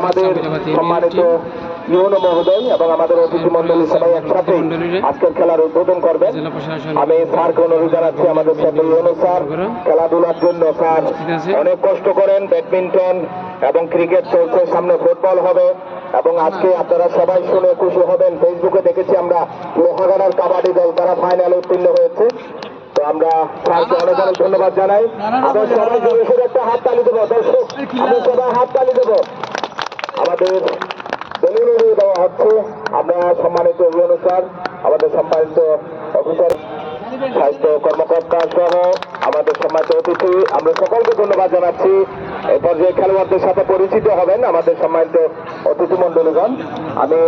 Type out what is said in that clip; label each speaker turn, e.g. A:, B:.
A: আমাদের সম্মানিত ইউনো মহোদয় এবং আমাদের অতিথি মন্ডলী সবাই একসাথে আজকের খেলার উদ্বোধন করবেন। আমি স্যারকে অনুরোধ জানাচ্ছি আমাদের সাথে ইউনো স্যার খেলাধুলার জন্য স্যার অনেক কষ্ট করেন ব্যাডমিন্টন এবং ক্রিকেট চলছে সামনে ফুটবল হবে এবং আজকে আপনারা সবাই শুনে খুশি হবেন। ফেসবুকে দেখেছি আমরা লোহাগাড়ার কাবাডি দল তারা ফাইনালে উত্তীর্ণ হয়েছে। তো আমরা স্যারকে অনেক অনেক ধন্যবাদ জানাই। আমরা সবাই জোরে সোরে একটা হাত তালি দেবো দর্শক আমরা সবাই হাত তালি দেব। আমাদের দলিল দেওয়া হচ্ছে আমরা সম্মানিত স্যার আমাদের সম্মানিত অফিসার, স্বাস্থ্য কর্মকর্তা সহ আমাদের সম্মানিত অতিথি, আমরা সকলকে ধন্যবাদ জানাচ্ছি। এরপর যে খেলোয়াড়দের সাথে পরিচিত হবেন আমাদের সম্মানিত অতিথি মন্ডলীগণ আমি